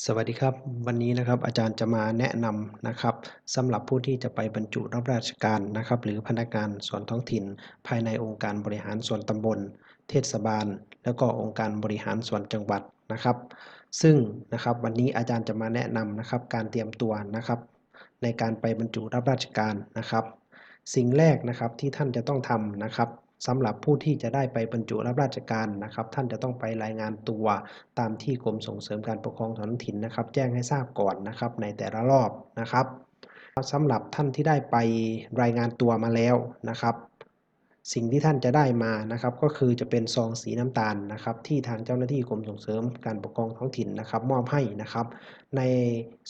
สวัสดีครับวันนี้นะครับอาจารย์จะมาแนะนำนะครับสำหรับผู้ที่จะไปบรรจุรับราชการนะครับ หรือพนักงานส่วนท้องถิ่น ภายในองค์การบริหารส่วนตำบล เทศบาล แล้วก็องค์การบริหารส่วนจังหวัดนะครับ ซึ่งนะครับวันนี้อาจารย์จะมาแนะนำนะครับการเตรียมตัวนะครับ ในการไปบรรจุรับราชการนะครับ สิ่งแรกนะครับที่ท่านจะต้องทำนะครับ สำหรับผู้ที่จะได้ไปบรรจุรับราชการนะครับ ท่านจะต้องไปรายงานตัวตามที่กรมส่งเสริมการปกครองท้องถิ่นนะครับ แจ้งให้ทราบก่อนนะครับในแต่ละรอบนะครับสำหรับท่านที่ได้ไปรายงานตัวมาแล้วนะครับ สิ่งที่ท่านจะได้มานะครับก็คือจะเป็นซองสีน้ำตาลนะครับ ที่ทางเจ้าหน้าที่กรมส่งเสริมการปกครองท้องถิ่นนะครับ มอบให้นะครับ ใน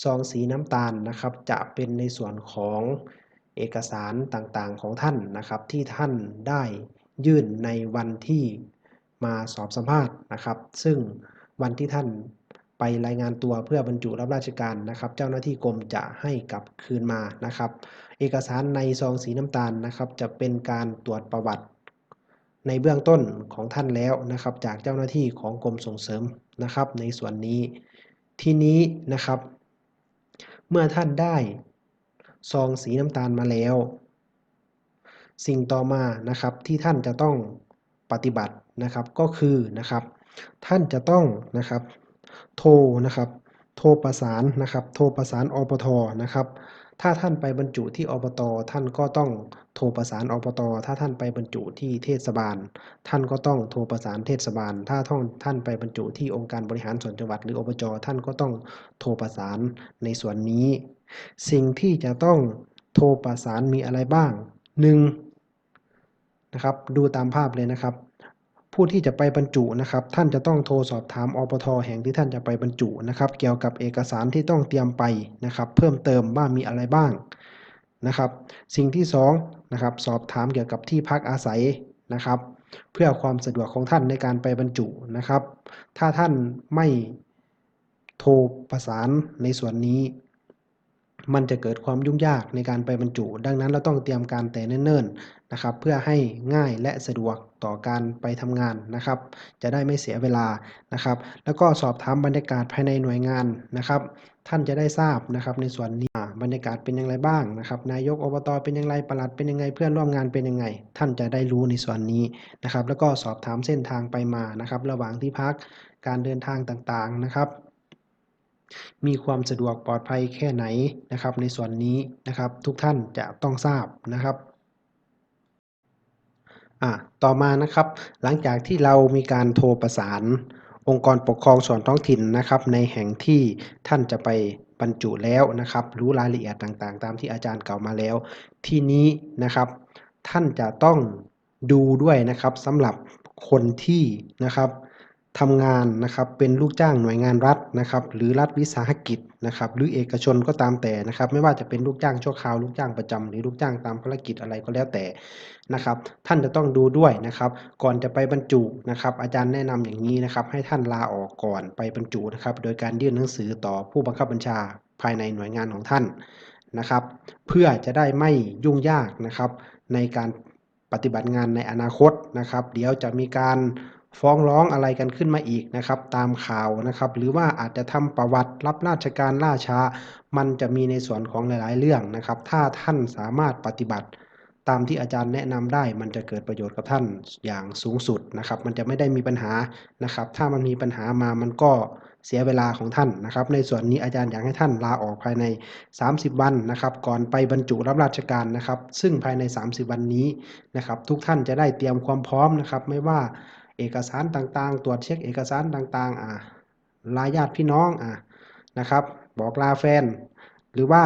ซองสีน้ำตาลนะครับ จะเป็นในส่วนของเอกสารต่างๆของท่านนะครับที่ท่านได้ ยื่นในวันที่มาสอบสัมภาษณ์นะครับ ซึ่งวันที่ท่านไปรายงานตัวเพื่อบรรจุรับราชการนะครับ เจ้าหน้าที่กรมจะให้กลับคืนมานะครับ เอกสารในซองสีน้ำตาลนะครับ จะเป็นการตรวจประวัติ ในเบื้องต้นของท่านแล้วนะครับ จากเจ้าหน้าที่ของกรมส่งเสริมนะครับ ในส่วนนี้ทีนี้นะครับ เมื่อท่านได้ซองสีน้ำตาลมาแล้ว สิ่งต่อมานะครับที่ท่านจะต้องปฏิบัตินะครับก็คือนะครับท่านจะต้องนะครับโทรนะครับโทรประสานนะครับโทรประสานอปทนะครับถ้าท่านไปบรรจุที่อบต ท่านก็ต้องโทรประสานอบต ถ้าท่านไปบรรจุที่เทศบาล ท่านก็ต้องโทรประสานเทศบาล ถ้าท่านท่านไปบรรจุที่องค์การบริหารส่วนจังหวัดหรืออบจ ท่านก็ต้องโทรประสานในส่วนนี้ สิ่งที่จะต้องโทรประสานมีอะไรบ้าง 1. นะครับดูตามภาพเลยนะครับ ผู้ที่จะไปบรรจุนะครับ ท่านจะต้องโทรสอบถามอปทแห่งที่ท่านจะไปบรรจุนะครับ เกี่ยวกับเอกสารที่ต้องเตรียมไปนะครับ เพิ่มเติมว่ามีอะไรบ้างนะครับ สิ่งที่2นะครับสอบถามเกี่ยวกับที่พักอาศัยนะครับ เพื่อความสะดวกของท่านในการไปบรรจุนะครับ ถ้าท่านไม่โทรประสานในส่วนนี้ มันจะเกิดความยุ่งยากในการไปบรรจุ ดังนั้นเราต้องเตรียมการแต่เนิ่นๆนะครับ เพื่อให้ง่ายและสะดวกต่อการไปทำงานนะครับ จะได้ไม่เสียเวลานะครับ แล้วก็สอบถามบรรยากาศภายในหน่วยงานนะครับ ท่านจะได้ทราบนะครับ ในส่วนนี้บรรยากาศเป็นอย่างไรบ้างนะครับ นายกอบตเป็นอย่างไรปลัดเป็นยังไงเพื่อนร่วมงานเป็นยังไง ท่านจะได้รู้ในส่วนนี้นะครับ แล้วก็สอบถามเส้นทางไปมานะครับ ระหว่างที่พักการเดินทางต่างๆนะครับ มีความสะดวกปลอดภัยแค่ไหนนะครับในส่วนนี้นะครับ ทุกท่านจะต้องทราบนะครับอ่าต่อมานะครับ หลังจากที่เรามีการโทรประสานองค์กรปกครองส่วนท้องถิ่นนะครับ ในแห่งที่ท่านจะไปบรรจุแล้วนะครับ รู้รายละเอียดต่างๆ ตามที่อาจารย์กล่าวมาแล้ว ที่นี้นะครับ ท่านจะต้องดูด้วยนะครับสำหรับคนที่นะครับ ทำงานนะครับเป็นลูกจ้างหน่วยงานรัฐนะครับหรือรัฐวิสาหกิจนะครับหรือเอกชนก็ตามแต่นะครับ ไม่ว่าจะเป็นลูกจ้างชั่วคราวลูกจ้างประจำหรือลูกจ้างตามภารกิจอะไรก็แล้วแต่นะครับ ท่านจะต้องดูด้วยนะครับ ก่อนจะไปบรรจุนะครับ อาจารย์แนะนำอย่างนี้นะครับ ให้ท่านลาออกก่อนไปบรรจุนะครับ โดยการยื่นหนังสือต่อผู้บังคับบัญชาภายในหน่วยงานของท่านนะครับ เพื่อจะได้ไม่ยุ่งยากนะครับ ในการปฏิบัติงานในอนาคตนะครับ เดี๋ยวจะมีการ ฟ้องร้องอะไรกันขึ้นมาอีกนะครับ ตามข่าวนะครับ หรือว่าอาจจะทำประวัติรับราชการล่าช้า มันจะมีในส่วนของหลาย ๆ เรื่องนะครับ ถ้าท่านสามารถปฏิบัติ ตามที่อาจารย์แนะนำได้ มันจะเกิดประโยชน์กับท่านอย่างสูงสุดนะครับ มันจะไม่ได้มีปัญหานะครับ ถ้ามันมีปัญหามามันก็เสียเวลาของท่านนะครับ ในส่วนนี้อาจารย์อยากให้ท่านลาออกภายใน 30 วันนะครับ ก่อนไปบรรจุรับราชการนะครับ ซึ่งภายใน 30 วันนี้นะครับ ทุกท่านจะได้เตรียมความพร้อมนะครับ ไม่ว่า เอกสารต่างๆ ตรวจเช็คเอกสารต่างๆ อ่าลาญาติพี่น้องอ่านะครับ บอกลาแฟน หรือว่า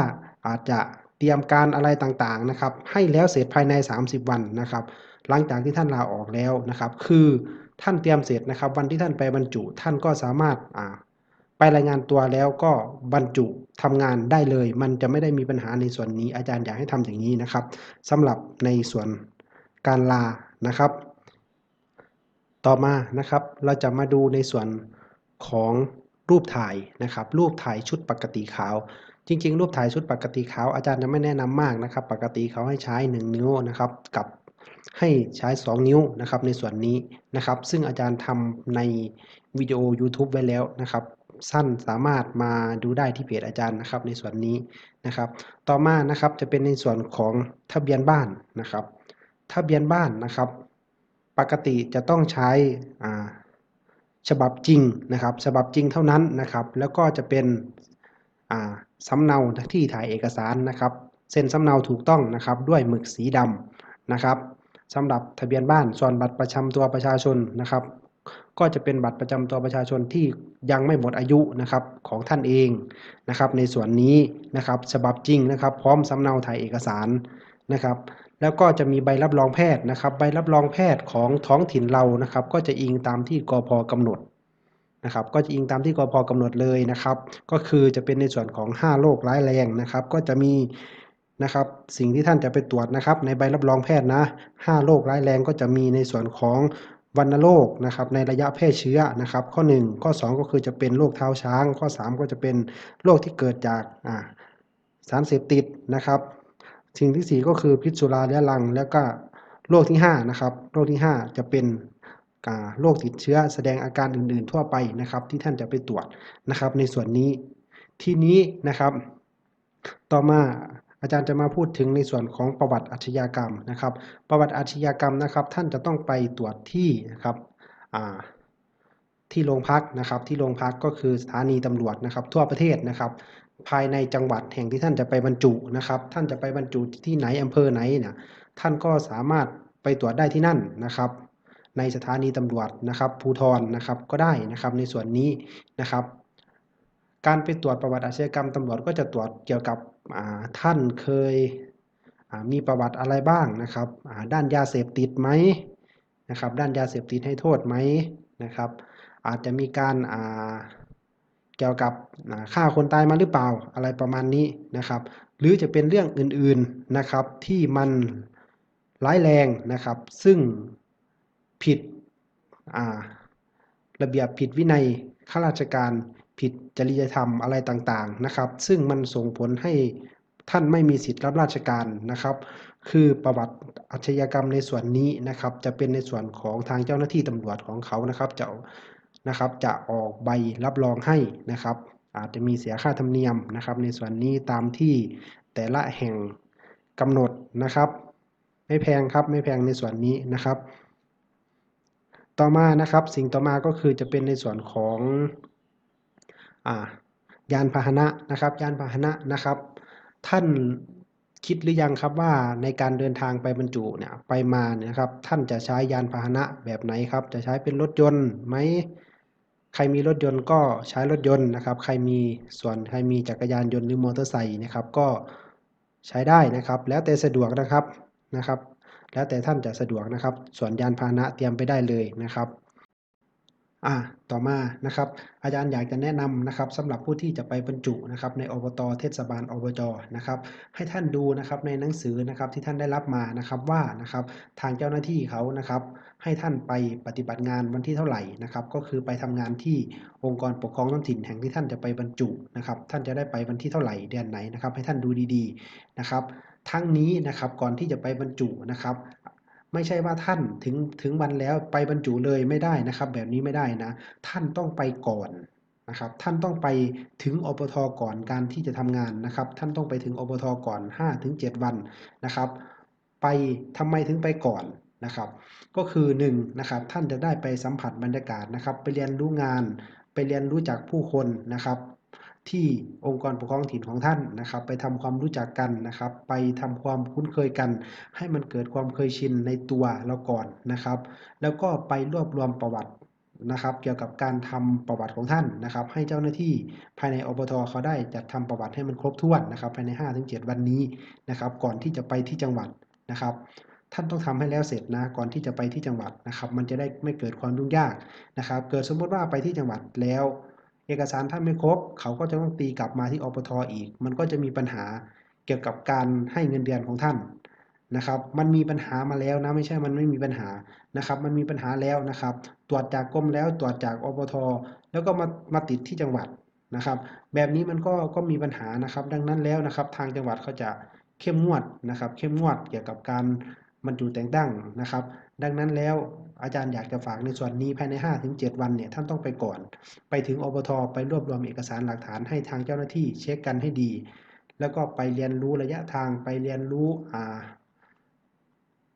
อาจจะเตรียมการอะไรต่างๆนะครับ ให้แล้วเสร็จภายใน 30 วันนะครับ หลังจากที่ท่านลาออกแล้วนะครับ คือท่านเตรียมเสร็จนะครับ วันที่ท่านไปบรรจุท่านก็สามารถอ่าไปรายงานตัวแล้วก็บรรจุทำงานได้เลย มันจะไม่ได้มีปัญหาในส่วนนี้อาจารย์อยากให้ทำอย่างนี้นะครับสำหรับในส่วนการลานะครับ ต่อมานะครับ เราจะมาดูในส่วนของรูปถ่ายนะครับ รูปถ่ายชุดปกติขาว จริง ๆ รูปถ่ายชุดปกติขาวอาจารย์จะไม่แนะนำมากนะครับ ปกติเขาให้ใช้ 1 นิ้วนะครับ กับให้ใช้ 2 นิ้วนะครับในส่วนนี้นะครับ ซึ่งอาจารย์ทำในวิดีโอ YouTube ไว้แล้วนะครับ สั้นสามารถมาดูได้ที่เพจอาจารย์นะครับในส่วนนี้นะครับ ต่อมานะครับจะเป็นในส่วนของทะเบียนบ้านนะครับ ทะเบียนบ้านนะครับ ปกติจะต้องใช้ฉบับจริงนะครับ ฉบับจริงเท่านั้นนะครับ แล้วก็จะเป็นสำเนาที่ถ่ายเอกสารนะครับเซ็นสำเนาถูกต้องนะครับด้วยหมึกสีดำนะครับสำหรับทะเบียนบ้านส่วนบัตรประจำตัวประชาชนนะครับ ก็จะเป็นบัตรประจำตัวประชาชนที่ยังไม่หมดอายุนะครับของท่านเองนะครับ ในส่วนนี้นะครับฉบับจริงนะครับ พร้อมสำเนาถ่ายเอกสารนะครับ แล้วก็จะมีใบรับรองแพทย์นะครับ ใบรับรองแพทย์ของท้องถิ่นเรานะครับ ก็จะอิงตามที่กพกำหนดนะครับ ก็จะอิงตามที่กพกำหนดเลยนะครับ ก็คือจะเป็นในส่วนของ 5 โรคร้ายแรงนะครับ ก็จะมีนะครับสิ่งที่ท่านจะไปตรวจนะครับ ในใบรับรองแพทย์นะ 5 โรคร้ายแรงก็จะมีในส่วนของวัณโรคนะครับในระยะแพร่เชื้อนะครับ ข้อ 1 ข้อ 2 ก็คือจะเป็นโรคเท้าช้าง ข้อ 3 ก็จะเป็นโรคที่เกิดจากสารเสพติดนะครับ สิ่งที่ 4 ก็คือพิษสุราเรื้อรัง แล้วก็โรคที่5นะครับโรคที่ 5 จะเป็นโรคติดเชื้อแสดงอาการอื่น ๆ ทั่วไปนะครับ ที่ท่านจะไปตรวจนะครับ ในส่วนนี้ที่นี้นะครับ ต่อมาอาจารย์จะมาพูดถึงในส่วนของประวัติอาชญากรรมนะครับ ประวัติอาชญากรรมนะครับ ท่านจะต้องไปตรวจที่นะครับที่โรงพักนะครับ ที่โรงพักก็คือสถานีตำรวจนะครับ ทั่วประเทศนะครับ ภายในจังหวัดแห่งที่ท่านจะไปบรรจุนะครับ ท่านจะไปบรรจุที่ไหนอำเภอไหนเนี่ยท่านก็สามารถไปตรวจได้ที่นั่นนะครับ ในสถานีตำรวจนะครับภูธรนะครับก็ได้นะครับในส่วนนี้นะครับ การไปตรวจประวัติอาชญากรรมตำรวจก็จะตรวจเกี่ยวกับท่านเคยมีประวัติอะไรบ้างนะครับด้านยาเสพติดไหมนะครับ ด้านยาเสพติดให้โทษไหมนะครับ อาจจะมีการา เกี่ยวกับอ่าฆ่าคนตายมาหรือเปล่าอะไรประมาณนี้นะครับ หรือจะเป็นเรื่องอื่นๆนะครับที่มันร้ายแรงนะครับ ซึ่งผิดระเบียบผิดวินัยข้าราชการผิดจริยธรรมอะไรต่างๆนะครับ ซึ่งมันส่งผลให้ท่านไม่มีสิทธิ์รับราชการนะครับ คือประวัติอาชญากรรมในส่วนนี้นะครับ จะเป็นในส่วนของทางเจ้าหน้าที่ตำรวจของเขานะครับจะ นะครับ จะออกใบรับรองให้นะครับ อาจจะมีเสียค่าธรรมเนียมนะครับ ในส่วนนี้ตามที่แต่ละแห่งกำหนดนะครับ ไม่แพงครับไม่แพงในส่วนนี้นะครับ ต่อมานะครับสิ่งต่อมาก็คือจะเป็นในส่วนของอยานพาหนะนะครับ ยานพาหนะนะครับ ท่านคิดหรือยังครับว่าในการเดินทางไปบรรจุเนี่ยไปมาเนี่ยนะครับท่านจะใช้ยานพาหนะแบบไหนครับ จะใช้เป็นรถยนต์ไหม ใครมีรถยนต์ก็ใช้รถยนต์นะครับ ใครมีส่วนใครมีจักรยานยนต์หรือมอเตอร์ไซค์นะครับ ก็ใช้ได้นะครับ แล้วแต่สะดวกนะครับนะครับ แล้วแต่ท่านจะสะดวกนะครับ ส่วนยานพาหนะเตรียมไปได้เลยนะครับ อ่าต่อมานะครับอาจารย์อยากจะแนะนำนะครับสำหรับผู้ที่จะไปบรรจุนะครับในอบตเทศบาลอบจนะครับให้ท่านดูนะครับในหนังสือนะครับที่ท่านได้รับมานะครับว่านะครับทางเจ้าหน้าที่เขานะครับให้ท่านไปปฏิบัติงานวันที่เท่าไหร่นะครับก็คือไปทำงานที่องค์กรปกครองท้องถิ่นแห่งที่ท่านจะไปบรรจุนะครับท่านจะได้ไปวันที่เท่าไหร่เดือนไหนนะครับให้ท่านดูดีๆนะครับทั้งนี้นะครับก่อนที่จะไปบรรจุนะครับ ไม่ใช่ว่าท่านถึงถึงวันแล้วไปบรรจุเลยไม่ได้นะครับ แบบนี้ไม่ได้นะ ท่านต้องไปก่อนนะครับ ท่านต้องไปถึงอบทก่อนการที่จะทำงานนะครับ ท่านต้องไปถึงอบทก่อน5ถึง7วันนะครับ ไปทำไมถึงไปก่อนนะครับ ก็คือ1นะครับท่านจะได้ไปสัมผัสบรรยากาศนะครับ ไปเรียนรู้งาน ไปเรียนรู้จากผู้คนนะครับ ที่องค์กรปกครองถิ่นของท่านนะครับ ไปทำความรู้จักกันนะครับ ไปทำความคุ้นเคยกัน ให้มันเกิดความเคยชินในตัวเราก่อนนะครับ แล้วก็ไปรวบรวมประวัตินะครับ เกี่ยวกับการทำประวัติของท่านนะครับ ให้เจ้าหน้าที่ภายในอบทเขาได้จัดทำประวัติให้มันครบถ้วนนะครับ ภายใน 5-7 วันนี้นะครับ ก่อนที่จะไปที่จังหวัดนะครับท่านต้องทำให้แล้วเสร็จนะก่อนที่จะไปที่จังหวัดนะครับ มันจะได้ไม่เกิดความยุ่งยากนะครับ เกิดสมมติว่าไปที่จังหวัดแล้ว เอกสารท่านไม่ครบ เขาก็จะต้องตีกลับมาที่อปทอีก มันก็จะมีปัญหาเกี่ยวกับการให้เงินเดือนของท่านนะครับ มันมีปัญหามาแล้วนะไม่ใช่มันไม่มีปัญหานะครับ มันมีปัญหาแล้วนะครับ ตรวจจากกรมแล้วตรวจจากอปทแล้วก็มามาติดที่จังหวัดนะครับ แบบนี้มันก็ก็มีปัญหานะครับ ดังนั้นแล้วนะครับ ทางจังหวัดเขาจะเข้มงวดนะครับ เข้มงวดเกี่ยวกับการบรรจุแต่งตั้งนะครับ ดังนั้นแล้วอาจารย์อยากจะฝากในส่วนนี้ภายใน 5-7 วันเนี่ยท่านต้องไปก่อน ไปถึงอบทไปรวบรวมเอกสารหลักฐานให้ทางเจ้าหน้าที่เช็คกันให้ดี แล้วก็ไปเรียนรู้ระยะทางไปเรียนรู้อ่า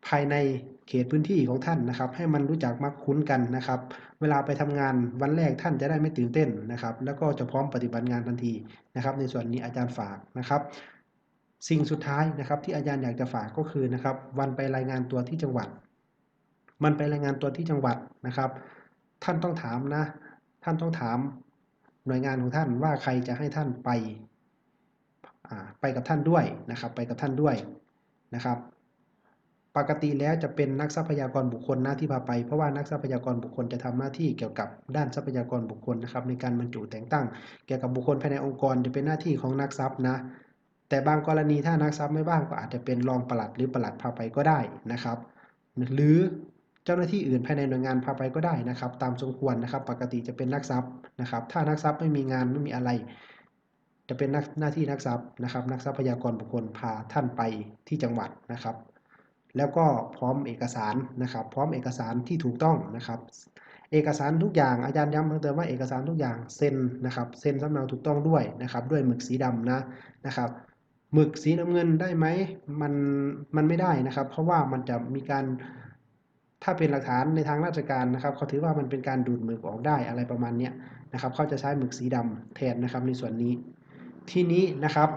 ภายในเขตพื้นที่ของท่านนะครับ ให้มันรู้จักมักคุ้นกันนะครับ เวลาไปทำงานวันแรกท่านจะได้ไม่ตื่นเต้นนะครับ แล้วก็จะพร้อมปฏิบัติงานทันทีนะครับ ในส่วนนี้อาจารย์ฝากนะครับ สิ่งสุดท้ายนะครับที่อาจารย์อยากจะฝากก็คือนะครับ วันไปรายงานตัวที่จังหวัด มันไปรายงานตัวที่จังหวัดนะครับ ท่านต้องถามนะ ท่านต้องถามหน่วยงานของท่านว่าใครจะให้ท่านไปไปกับท่านด้วยนะครับ ไปกับท่านด้วยนะครับ ปกติแล้วจะเป็นนักทรัพยากรบุคคลหน้าที่พาไป เพราะว่านักทรัพยากรบุคคลจะทำหน้าที่เกี่ยวกับด้านทรัพยากรบุคคลนะครับ ในการบรรจุแต่งตั้ง เกี่ยวกับบุคคลภายในองค์กรจะเป็นหน้าที่ของนักทรัพย์นะ แต่บางกรณีถ้านักทรัพย์ไม่ว่างก็อาจจะเป็นรองปลัดหรือปลัดพาไปก็ได้นะครับ หรือ เจ้าหน้าที่อื่นภายในหน่วยงานพาไปก็ได้นะครับ ตามสมควรนะครับ ปกติจะเป็นนักทรัพย์นะครับ ถ้านักทรัพย์ไม่มีงานไม่มีอะไร จะเป็นนักหน้าที่นักทรัพย์นะครับ นักทรัพยากรบุคคลพาท่านไปที่จังหวัดนะครับ แล้วก็พร้อมเอกสารนะครับ พร้อมเอกสารที่ถูกต้องนะครับ เอกสารทุกอย่างอาจารย์ย้ำเพิ่มเติมว่าเอกสารทุกอย่างเซ็นนะครับเซ็นสำเนาถูกต้องด้วยนะครับ ด้วยหมึกสีดำนะนะครับหมึกสีน้ำเงินได้ไหมมันมันไม่ได้นะครับ เพราะว่ามันจะมีการ ถ้าเป็นหลักฐานในทางราชการนะครับเขาถือว่ามันเป็นการดูดหมึกออกได้อะไรประมาณเนี้ยนะครับเขาจะใช้หมึกสีดำแทนนะครับในส่วนนี้ ที่นี้นะครับ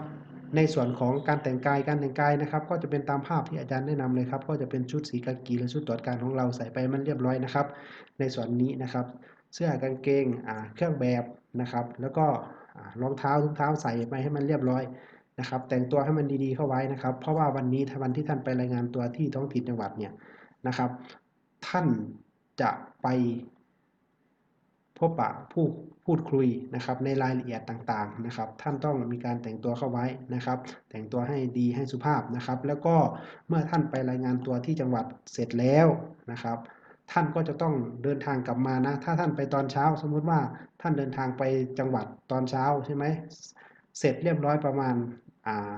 ในส่วนของการแต่งกายการแต่งกายนะครับ ก็จะเป็นตามภาพที่อาจารย์แนะนำเลยครับ ก็จะเป็นชุดสีกากีหรือชุดตรวจการของเราใส่ไปมันเรียบร้อยนะครับ ในส่วนนี้นะครับ เสื้อกางเกงเครื่องแบบนะครับ แล้วก็รองเท้าทุกเท้าใส่ไปให้มันเรียบร้อยนะครับ แต่งตัวให้มันดีๆเข้าไว้นะครับ เพราะว่าวันนี้ถ้าวันที่ท่านไปรายงานตัวที่ท้องถิ่นจังหวัดเนี่ยนะครับ ท่านจะไปพบปะผู้พูดคุยนะครับในรายละเอียดต่างๆนะครับ ท่านต้องมีการแต่งตัวเข้าไว้นะครับ แต่งตัวให้ดีให้สุภาพนะครับ แล้วก็เมื่อท่านไปรายงานตัวที่จังหวัดเสร็จแล้วนะครับ ท่านก็จะต้องเดินทางกลับมานะถ้าท่านไปตอนเช้า สมมุติว่าท่านเดินทางไปจังหวัดตอนเช้าใช่ไหมเสร็จเรียบร้อยประมาณอ่า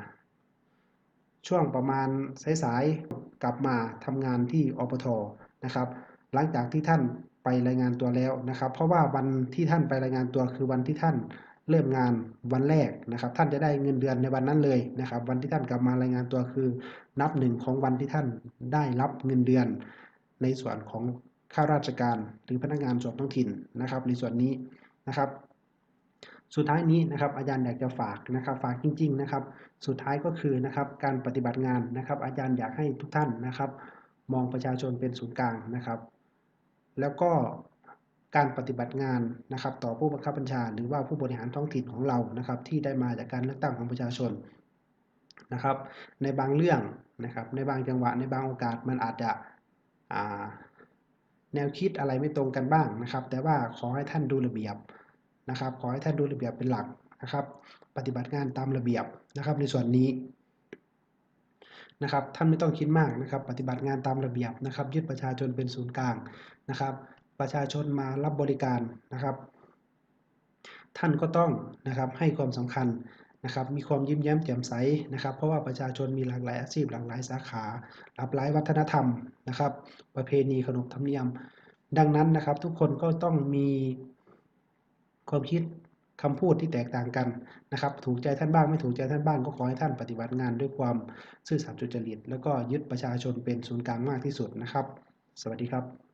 ช่วงประมาณสายๆกลับมาทำงานที่อปท นะครับ หลังจากที่ท่านไปรายงานตัวแล้วนะครับ เพราะว่าวันที่ท่านไปรายงานตัวคือวันที่ท่านเริ่มงานวันแรกนะครับ ท่านจะได้เงินเดือนในวันนั้นเลยนะครับ วันที่ท่านกลับมารายงานตัวคือ นับหนึ่งของวันที่ท่านได้รับเงินเดือน ในส่วนของข้าราชการหรือพนักงานส่วนท้องถิ่นนะครับ ในส่วนนี้นะครับ สุดท้ายนี้นะครับ อาจารย์อยากจะฝากนะครับ ฝากจริง ๆ นะครับ สุดท้ายก็คือนะครับการปฏิบัติงานนะครับ อาจารย์อยากให้ทุกท่านนะครับ มองประชาชนเป็นศูนย์กลางนะครับ แล้วก็การปฏิบัติงานนะครับ ต่อผู้บังคับบัญชา หรือว่าผู้บริหารท้องถิ่นของเรานะครับ ที่ได้มาจากการเลือกตั้งของประชาชนนะครับ ในบางเรื่องนะครับ ในบางจังหวะในบางโอกาสมันอาจจะแนวคิดอะไรไม่ตรงกันบ้างนะครับ แต่ว่าขอให้ท่านดูระเบียบนะครับ ขอให้ท่านดูระเบียบเป็นหลักนะครับ ปฏิบัติงานตามระเบียบนะครับในส่วนนี้ นะครับ ท่านไม่ต้องคิดมากนะครับ ปฏิบัติงานตามระเบียบนะครับ ยึดประชาชนเป็นศูนย์กลางนะครับ ประชาชนมารับบริการนะครับ ท่านก็ต้องนะครับให้ความสำคัญนะครับ มีความยิ้มแย้มแจ่มใสนะครับ เพราะว่าประชาชนมีหลากหลายอาชีพหลากหลายสาขาหลากหลายวัฒนธรรมนะครับ ประเพณีขนบธรรมเนียม ดังนั้นนะครับ ทุกคนก็ต้องมีความคิด คำพูดที่แตกต่างกันนะครับ ถูกใจท่านบ้างไม่ถูกใจท่านบ้างก็ขอให้ท่านปฏิบัติงานด้วยความซื่อสัตย์สุจริต แล้วก็ยึดประชาชนเป็นศูนย์กลางมากที่สุดนะครับ สวัสดีครับ